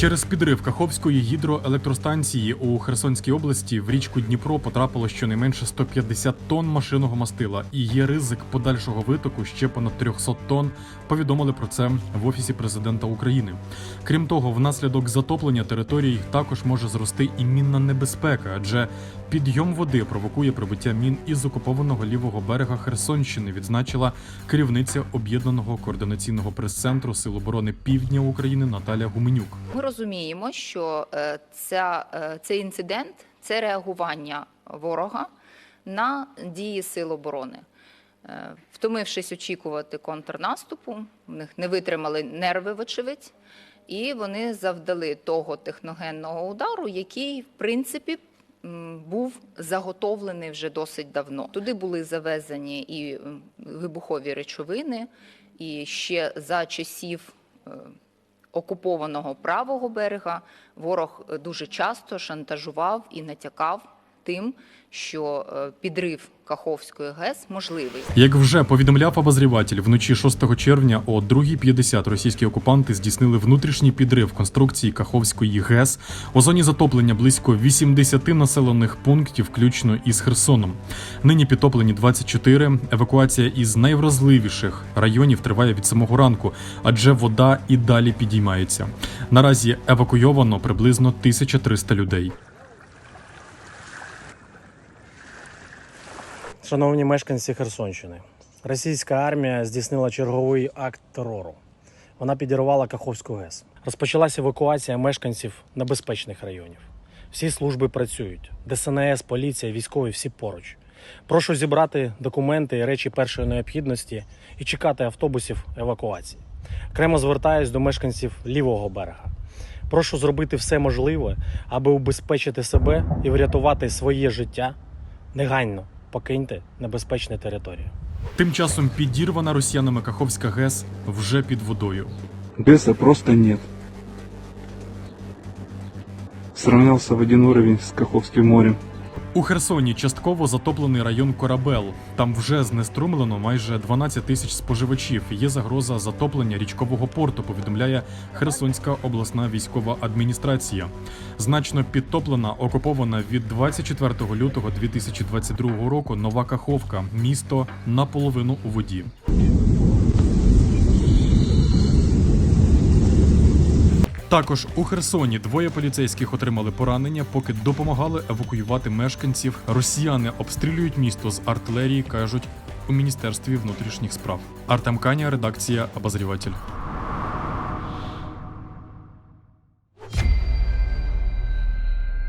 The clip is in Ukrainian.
Через підрив Каховської гідроелектростанції у Херсонській області в річку Дніпро потрапило щонайменше 150 тонн машинного мастила, і є ризик подальшого витоку ще понад 300 тонн. Повідомили про це в офісі президента України. Крім того, внаслідок затоплення територій також може зрости і мінна небезпека, адже підйом води провокує прибуття мін із окупованого лівого берега Херсонщини. Відзначила керівниця об'єднаного координаційного прес-центру Сил оборони Півдня України Наталя Гуменюк. Розуміємо, що е, ця, е, цей інцидент це реагування ворога на дії сил оборони. Е, Втомившись очікувати контрнаступу, в них не витримали нерви, вочевидь, і вони завдали того техногенного удару, який, в принципі, був заготовлений вже досить давно. Туди були завезені і вибухові речовини, і ще за часів окупованого правого берега ворог е, дуже часто шантажував і натякав тим, що е, підрив Каховської ГЕС можливий. Як вже повідомляв обозріватель, вночі 6 червня о 2.50 російські окупанти здійснили внутрішній підрив конструкції Каховської ГЕС у зоні затоплення близько 80 населених пунктів, включно із Херсоном. Нині підтоплені 24. Евакуація із найвразливіших районів триває від самого ранку, адже вода і далі підіймається. Наразі евакуйовано приблизно 1300 людей. Шановні мешканці Херсонщини, російська армія здійснила черговий акт терору. Вона підірвала Каховську ГЕС. Розпочалася евакуація мешканців небезпечних районів. Всі служби працюють: ДСНС, поліція, військові всі поруч. Прошу зібрати документи і речі першої необхідності і чекати автобусів евакуації. Окремо звертаюсь до мешканців лівого берега. Прошу зробити все можливе, аби убезпечити себе і врятувати своє життя негайно покиньте небезпечну територію. Тим часом підірвана росіянами Каховська ГЕС вже під водою. Беса просто нет. Сравнялся в один уровень с Каховским морем. У Херсоні частково затоплений район Корабел. Там вже знеструмлено майже 12 тисяч споживачів. Є загроза затоплення річкового порту. Повідомляє Херсонська обласна військова адміністрація. Значно підтоплена, окупована від 24 лютого 2022 року нова Каховка, місто наполовину у воді. Також у Херсоні двоє поліцейських отримали поранення, поки допомагали евакуювати мешканців. Росіяни обстрілюють місто з артилерії, кажуть у міністерстві внутрішніх справ. Артем Каня, редакція Обозріватель.